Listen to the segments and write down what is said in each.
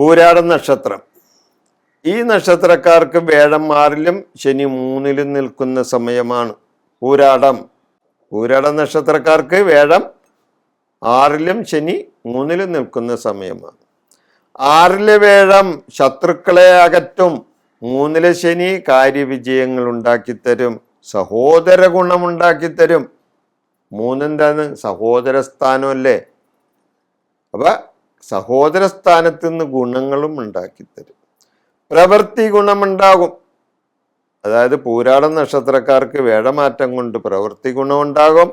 പൂരാട നക്ഷത്രം. ഈ നക്ഷത്രക്കാർക്ക് വേഴം ആറിലും ശനി മൂന്നിലും നിൽക്കുന്ന സമയമാണ് പൂരാടം. പൂരാട നക്ഷത്രക്കാർക്ക് വേഴം ആറിലും ശനി മൂന്നിലും നിൽക്കുന്ന സമയമാണ്. ആറിലെ വേഴം ശത്രുക്കളെ അകറ്റും മൂന്നിലെ ശനി കാര്യവിജയങ്ങൾ ഉണ്ടാക്കിത്തരും സഹോദര ഗുണം ഗുണമുണ്ടാക്കിത്തരും മൂന്നെന്താണ്? സഹോദര സ്ഥാനമല്ലേ? അപ്പൊ സഹോദര സ്ഥാനത്ത് നിന്ന് ഗുണങ്ങളും ഉണ്ടാക്കിത്തരും. പ്രവൃത്തി ഗുണമുണ്ടാകും. അതായത് പൂരാട നക്ഷത്രക്കാർക്ക് വേടമാറ്റം കൊണ്ട് പ്രവൃത്തി ഗുണമുണ്ടാകും.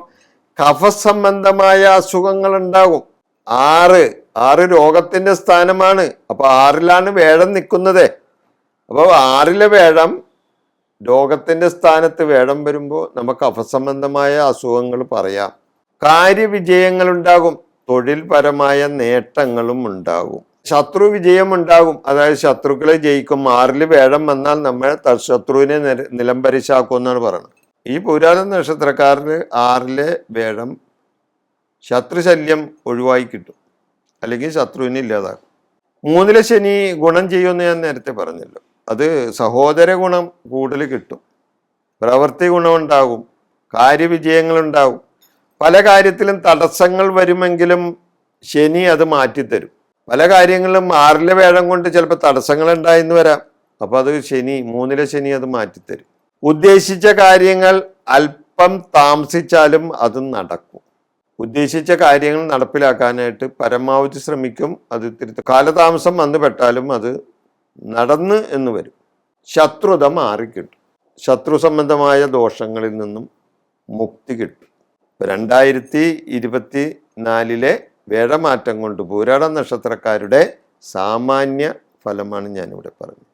കഫസംബന്ധമായ അസുഖങ്ങൾ ഉണ്ടാകും ആറ് ആറ് രോഗത്തിന്റെ സ്ഥാനമാണ്. അപ്പൊ ആറിലാണ് വേഴം നിൽക്കുന്നത്. അപ്പോൾ ആറിലെ വേഴം രോഗത്തിന്റെ സ്ഥാനത്ത് വേഴം വരുമ്പോൾ നമുക്ക് അഫസംബന്ധമായ അസുഖങ്ങൾ പറയാം. കാര്യവിജയങ്ങൾ ഉണ്ടാകും തൊഴിൽപരമായ നേട്ടങ്ങളും ഉണ്ടാകും ശത്രു വിജയം ഉണ്ടാകും. അതായത് ശത്രുക്കളെ ജയിക്കും. ആറിൽ വേഴം വന്നാൽ നമ്മൾ ശത്രുവിനെ നിര- നിലംപരിശാക്കും എന്നാണ് പറയുന്നത് ഈ പുരാതന നക്ഷത്രക്കാരന് ആറിലെ വേഴം ശത്രുശല്യം ഒഴിവായി കിട്ടും. അല്ലെങ്കിൽ ശത്രുവിനെ ഇല്ലാതാക്കും. മൂന്നിലെ ശനി ഗുണം ചെയ്യുമെന്ന് ഞാൻ നേരത്തെ പറഞ്ഞല്ലോ. അത് സഹോദര ഗുണം കൂടുതൽ കിട്ടും. പ്രവൃത്തി ഗുണമുണ്ടാകും കാര്യവിജയങ്ങളുണ്ടാകും പല കാര്യത്തിലും തടസ്സങ്ങൾ വരുമെങ്കിലും ശനി അത് മാറ്റിത്തരും. പല കാര്യങ്ങളിലും ആറിലെ വേഴം കൊണ്ട് ചിലപ്പോൾ തടസ്സങ്ങൾ ഉണ്ടായെന്ന് വരാം. അപ്പോൾ അത് ശനി മൂന്നിലെ ശനി അത് മാറ്റിത്തരും. ഉദ്ദേശിച്ച കാര്യങ്ങൾ അല്പം താമസിച്ചാലും അത് നടക്കും. ഉദ്ദേശിച്ച കാര്യങ്ങൾ നടപ്പിലാക്കാനായിട്ട് പരമാവധി ശ്രമിക്കും. അത് തിരുത്ത കാലതാമസം വന്നു പെട്ടാലും അത് നടന്ന് എന്ന് വരും. ശത്രുത മാറിക്കിട്ടും. ശത്രു സംബന്ധമായ ദോഷങ്ങളിൽ നിന്നും മുക്തി കിട്ടും. രണ്ടായിരത്തി ഇരുപത്തി നാലിലെ വേഴമാറ്റം കൊണ്ട് പൂരാട നക്ഷത്രക്കാരുടെ സാമാന്യ ഫലമാണ് ഞാനിവിടെ പറഞ്ഞത്.